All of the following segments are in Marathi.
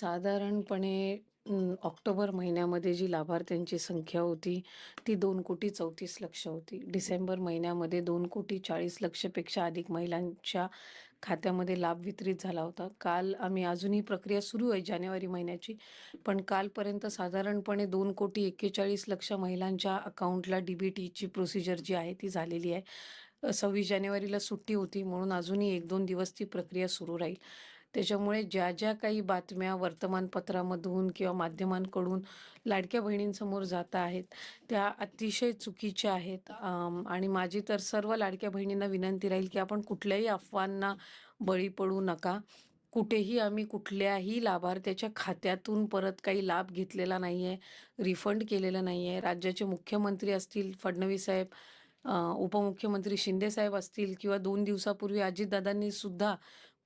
साधारणपणे अं, ऑक्टोबर महिन्यामध्ये जी लाभार्थ्यांची संख्या होती, ती 2,34,00,000 होती. डिसेंबर महिन्यामध्ये 2,40,00,000 पेक्षा अधिक महिलांच्या खात्यामध्ये लाभ वितरित झाला होता. काल आम्ही अजूनही प्रक्रिया सुरू आहे जानेवारी महिन्याची, पण कालपर्यंत साधारणपणे 2,41,00,000 महिलांच्या अकाउंटला डी-बी-टीची प्रोसिजर जी आहे ती झालेली आहे. सव्वीस 26 जानेवारीला सुट्टी होती म्हणून अजूनही 1-2 दिवस ती प्रक्रिया सुरू राहील. त्याच्यामुळे ज्या-ज्या काही बातम्या वर्तमानपत्रामधून किंवा माध्यमांकडून लाडक्या बहिणींसमोर जात आहेत, त्या अतिशय चुकीच्या आहेत. आणि माझी तर सर्व लाडक्या बहिणींना विनंती राहील, की आपण कुठल्याही अफवांना बळी पडू नका. कुठेही आम्ही कुठल्याही लाभार्थ्याच्या खात्यातून परत काही लाभ घेतलेला नाही आहे रिफंड केलेलं आहे राज्याचे मुख्यमंत्री असतील फडणवीस साहेब, उपमुख्यमंत्री शिंदे साहेब असतील किंवा दोन दिवसापूर्वी अजितदादांनी सुद्धा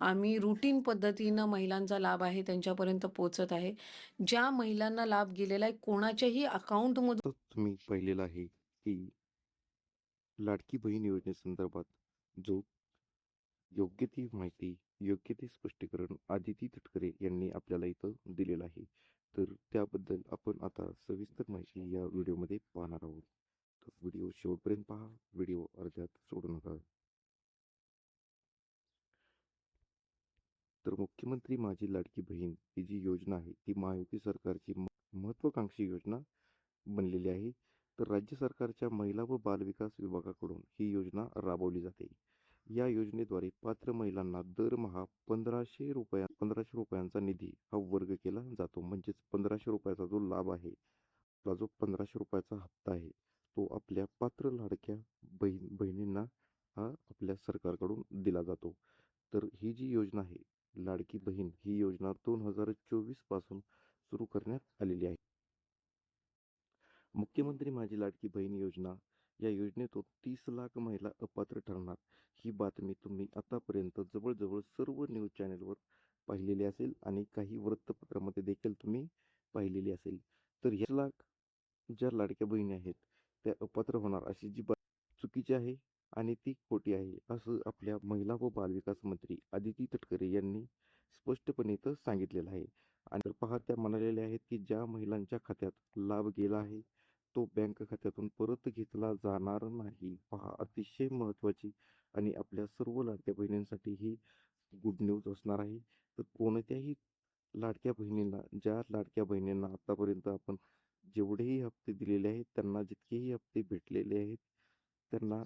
आम्ही रुटीन पद्धतीनं महिलांचा लाभ आहे त्यांच्यापर्यंत पोहोचत आहे. ज्या महिलांना लाभ गेलेला आहे कोणाच्याही अकाउंटमधून तर तुम्ही पाहिलेलं आहे, की लाडकी बहीण योजनेसंदर्भात जो योग्य ती माहिती, योग्य ते स्पष्टीकरण आदिती तटकरे यांनी आपल्याला इथं दिलेलं आहे. तर त्याबद्दल आपण आता सविस्तर माहिती या व्हिडिओमध्ये पाहणार आहोत. तर व्हिडिओ शेवटपर्यंत पहा. व्हिडिओ अर्ध्यात सोडू नका. तर मुख्यमंत्री माझी लाडकी बहीण ही जी योजना आहे, ती महायुती सरकारची म महत्त्वाकांक्षी योजना बनलेली आहे. तर राज्य सरकारच्या महिला व बालविकास विभागाकडून ही योजना राबवली जाते. या योजनेद्वारे पात्र महिलांना दरमहा ₹1,500 ₹1,500 निधी हा वर्ग केला जातो. म्हणजेच पंधराशे रुपयाचा जो लाभ आहे, आपला जो पंधराशे रुपयाचा हप्ता आहे, तो आपल्या पात्र लाडक्या बहीण बहिणींना हा आपल्या सरकारकडून दिला जातो. तर ही जी योजना आहे, लाडकी बहीण ही योजना 2024 पासून सुरू करण्यात आलेली आहे. मुख्यमंत्री माझी लाडकी बहीण योजना या योजनेतून तीस लाख महिला अपात्र ठरणार. ही बातमी तुम्ही आतापर्यंत जवळजवळ सर्व न्यूज चॅनेलवर पाहिलेली असेल आणि काही वृत्तपत्रामध्ये देखील तुम्ही पाहिलेली असेल. तर 30,00,000 ज्या लाडक्या बहिणी आहेत, त्या अपात्र होणार अशी जी बातमी चुकीची आहे आणि ती खोटी आहे, असं आपल्या महिला व बालविकास मंत्री आदिती तटकरे यांनी स्पष्टपणे तर सांगितलेलं आहे. आणि पहा त्या म्हणालेल्या आहेत, की ज्या महिलांच्या खात्यात लाभ गेला आहे, तो बँक खात्यातून परत घेतला जाणार नाही. पहा अतिशय महत्त्वाची आणि आपल्या सर्व लाडक्या बहिणींसाठी ही गुड न्यूज असणार आहे. तर कोणत्याही लाडक्या बहिणींना, ज्या लाडक्या बहिणींना आतापर्यंत आपण जेवढेही हप्ते दिलेले आहेत, त्यांना जितकेही हप्ते भेटलेले आहेत, त्यांना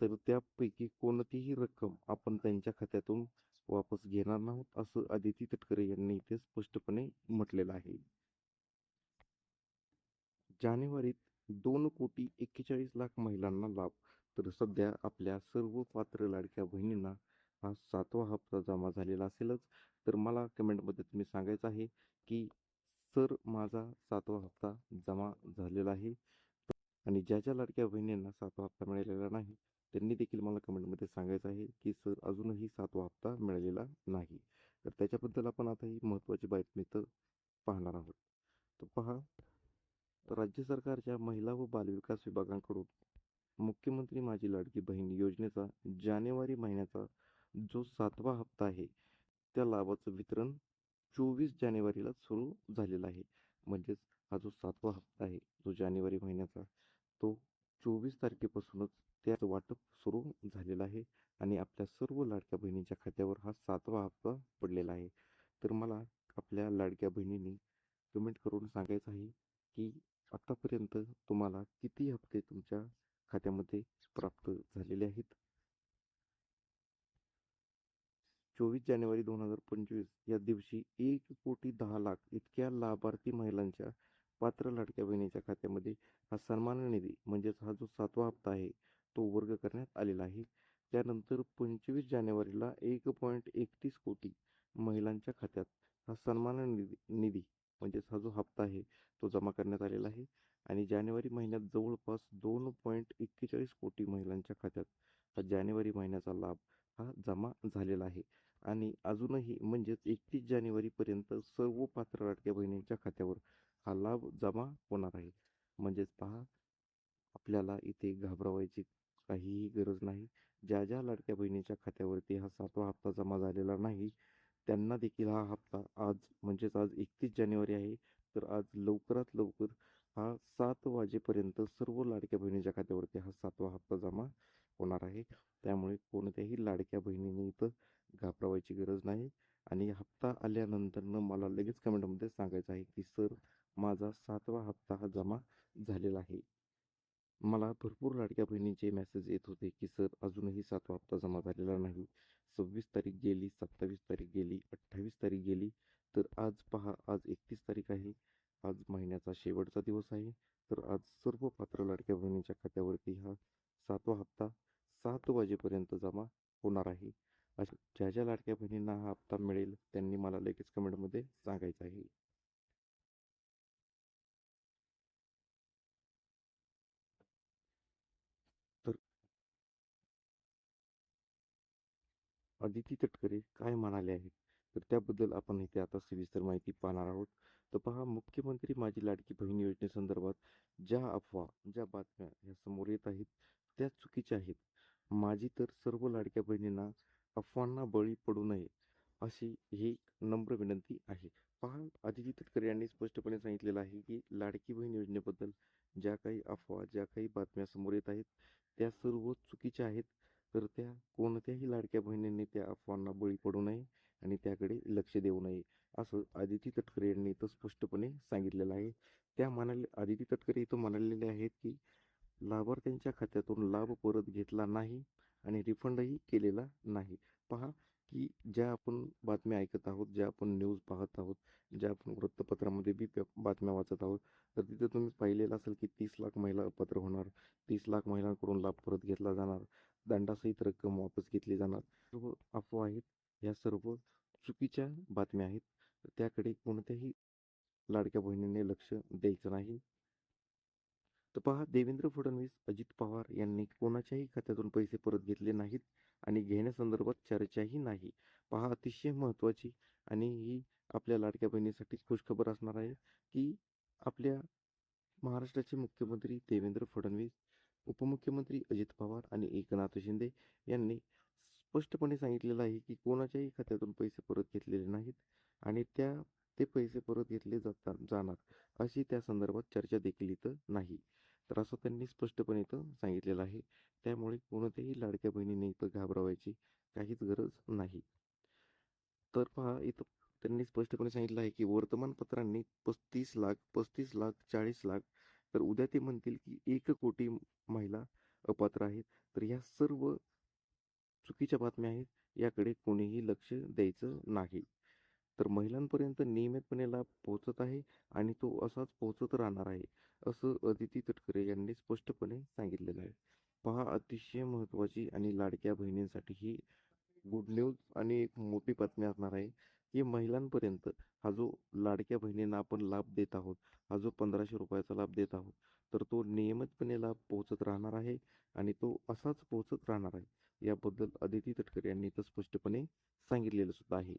तर त्यापैकी कोणतीही रक्कम आपण त्यांच्या खात्यातून वापस घेणार नाहोत, असं आदिती तटकरे यांनी इथे स्पष्टपणे म्हटलेलं आहे. जानेवारीत 2,41,00,000 महिलांना लाभ. तर सध्या आपल्या सर्व पात्र लाडक्या बहिणींना हा सातवा हप्ता जमा झालेला असेलच. तर मला कमेंटमध्ये तुम्ही सांगायचं आहे, की सर माझा सातवा हप्ता जमा झालेला आहे. आणि ज्या ज्या लाडक्या बहिणींना सातवा हप्ता मिळालेला नाही, त्यांनी देखील मला कमेंटमध्ये सांगायचं आहे, की सर अजूनही सातवा हप्ता मिळालेला नाही. तर त्याच्याबद्दल आपण आता ही महत्त्वाची बातमी तर पाहणार आहोत. तर पहा राज्य सरकारच्या महिला व बालविकास विभागाकडून मुख्यमंत्री माझी लाडकी बहीण योजनेचा जानेवारी महिन्याचा जो सातवा हप्ता आहे, त्या लाभाचं वितरण 24 जानेवारीला सुरू झालेलं आहे. म्हणजेच हा जो सातवा हप्ता आहे, जो जानेवारी महिन्याचा, तो 24 तारखेपासूनच त्याचं वाटप सुरू झालेलं आहे आणि आपल्या सर्व लाडक्या बहिणींच्या खात्यावर हा सातवा हप्ता पडलेला आहे. तर मला आपल्या लाडक्या बहिणींनी कमेंट करून सांगायचं आहे, की आत्तापर्यंत तुम्हाला किती हप्ते तुमच्या खात्यामध्ये प्राप्त झालेले आहेत? 24 जानेवारी 2025 या दिवशी एक कोटी दहा लाख इतक्या लाभार्थी महिलांच्या पात्र लाडक्या बहिणीच्या खात्यामध्ये हा सन्मान निधी म्हणजेच हा जो सातवा हप्ता आहे, तो वर्ग करण्यात आलेला आहे. त्यानंतर 25 जानेवारीला 1.31 कोटी महिलांच्या खात्यात हा सन्मान निधी निधी म्हणजेच हा जो हप्ता आहे तो जमा करण्यात आलेला आहे आणि जानेवारी महिन्यात जवळपास दोन पॉईंट एक्केचाळीस कोटी महिलांच्या खात्यात हा जानेवारी महिन्याचा लाभ हा जमा झालेला आहे आणि अजूनही म्हणजेच एकतीस जानेवारीपर्यंत सर्व पात्र लाटक्या बहिणींच्या खात्यावर हा लाभ जमा होणार आहे. म्हणजेच पहा आपल्याला इथे घाबरवायची काहीही गरज नाही. ज्या ज्या लाडक्या बहिणीच्या खात्यावरती हा सातवा हप्ता जमा झालेला नाही त्यांना देखील हा हप्ता आज म्हणजेच आज एकतीस जानेवारी आहे. तर आज लवकरात लवकर हा सात वाजेपर्यंत सर्व लाडक्या बहिणीच्या खात्यावरती हा सातवा हप्ता जमा होणार आहे त्यामुळे कोणत्याही लाडक्या बहिणीने इथं घाबरवायची गरज नाही आणि हप्ता आल्यानंतरनं मला लगेच कमेंटमध्ये सांगायचं आहे की सर माझा सातवा हप्ता हा जमा झालेला आहे मला भरपूर लाडक्या बहिणींचे मेसेज येत होते की सर अजूनही सातवा हप्ता जमा झालेला नाही. सव्वीस तारीख गेली सत्तावीस तारीख गेली अठ्ठावीस तारीख गेली तर आज पहा आज एकतीस तारीख आहे. आज महिन्याचा शेवटचा दिवस आहे. तर आज सर्व पात्र लाडक्या बहिणींच्या खात्यावरती हा सातवा हप्ता सात वाजेपर्यंत जमा होणार आहे. अशा ज्या ज्या लाडक्या बहिणींना हा हप्ता मिळेल त्यांनी मला लगेच कमेंटमध्ये सांगायचं आहे. अदिती तटकरे काय म्हणाले आहेत? तर त्याबद्दल आपण इथे आता सविस्तर माहिती पाहणार आहोत. तर पहा मुख्यमंत्री माझी लाडकी बहीण योजनेसंदर्भात ज्या अफवा ज्या बातम्या ह्या समोर येत आहेत त्या चुकीच्या आहेत. माझी तर सर्व लाडक्या बहिणींना अफवांना बळी पडू नये अशी ही नम्र विनंती आहे. पहा अदिती तटकरे यांनी स्पष्टपणे सांगितलेलं आहे की लाडकी बहीण योजनेबद्दल ज्या काही अफवा ज्या काही बातम्या समोर येत आहेत त्या सर्व चुकीच्या आहेत. तर त्या कोणत्याही लाडक्या बहिणींनी त्या अफवांना बळी पडू नये आणि त्याकडे लक्ष देऊ नये असं आदिती तटकरे यांनी इथं स्पष्टपणे सांगितलेलं आहे. त्या म्हणाले आदिती तटकरे इथं म्हणालेले आहेत की लाभार्थ्यांच्या खात्यातून लाभ परत घेतला नाही आणि रिफंडही केलेला नाही. पहा की ज्या आपण बातम्या ऐकत आहोत ज्या आपण न्यूज पाहत आहोत ज्या आपण वृत्तपत्रामध्ये बी बातम्या वाचत आहोत तर तिथे तुम्ही पाहिलेलं असेल की तीस लाख महिला अपात्र होणार तीस लाख महिलांकडून लाभ परत घेतला जाणार. दंडासहित रक्कम वापस घेतली जाणार. सर्व अफवा आहेत या सर्व चुकीच्या बातम्या आहेत. त्याकडे कोणत्याही लाडक्या बहिणीने लक्ष द्यायचं नाही. तर पहा देवेंद्र फडणवीस अजित पवार यांनी कोणाच्याही खात्यातून पैसे परत घेतले नाहीत आणि घेण्यासंदर्भात चर्चाही नाही. पहा अतिशय महत्त्वाची आणि ही आपल्या लाडक्या बहिणीसाठी खुशखबर असणार आहे की आपल्या महाराष्ट्राचे मुख्यमंत्री देवेंद्र फडणवीस उपमुख्यमंत्री अजित पवार आणि एकनाथ शिंदे यांनी स्पष्टपणे सांगितलेलं आहे की कोणाच्याही खात्यातून पैसे परत घेतलेले नाहीत आणि त्या ते पैसे परत घेतले जातात जाणार अशी त्या संदर्भात चर्चा देखील इथं नाही. तर असं त्यांनी स्पष्टपणे इथं सांगितलेलं आहे. त्यामुळे कोणत्याही लाडक्या बहिणीने इथं घाबरवायची काहीच गरज नाही. तर पहा इथं त्यांनी स्पष्टपणे सांगितलं आहे की वर्तमानपत्रांनी पस्तीस लाख पस्तीस लाख चाळीस लाख तर उद्या ते म्हणतील की एक कोटी महिला अपात्र आहेत. तर ह्या सर्व चुकीच्या बातम्या आहेत. याकडे कोणीही लक्ष द्यायचं नाही. तर महिलांपर्यंत नियमितपणे लाभ पोहोचत आहे आणि तो असाच पोहोचत राहणार आहे असं अदिती तटकरे यांनी स्पष्टपणे सांगितलेलं आहे. पहा अतिशय महत्त्वाची आणि लाडक्या बहिणींसाठी ही गुड न्यूज आणि एक मोठी बातमी असणार आहे की महिलांपर्यंत हा जो लाडक्या बहिणींना आपण लाभ देत आहोत हा जो पंधराशे रुपयाचा लाभ देत आहोत तर तो नियमितपणे लाभ पोहोचत राहणार आहे आणि तो असाच पोहोचत राहणार आहे याबद्दल अदिती तटकरे यांनी तर स्पष्टपणे सांगितलेलं सुद्धा आहे.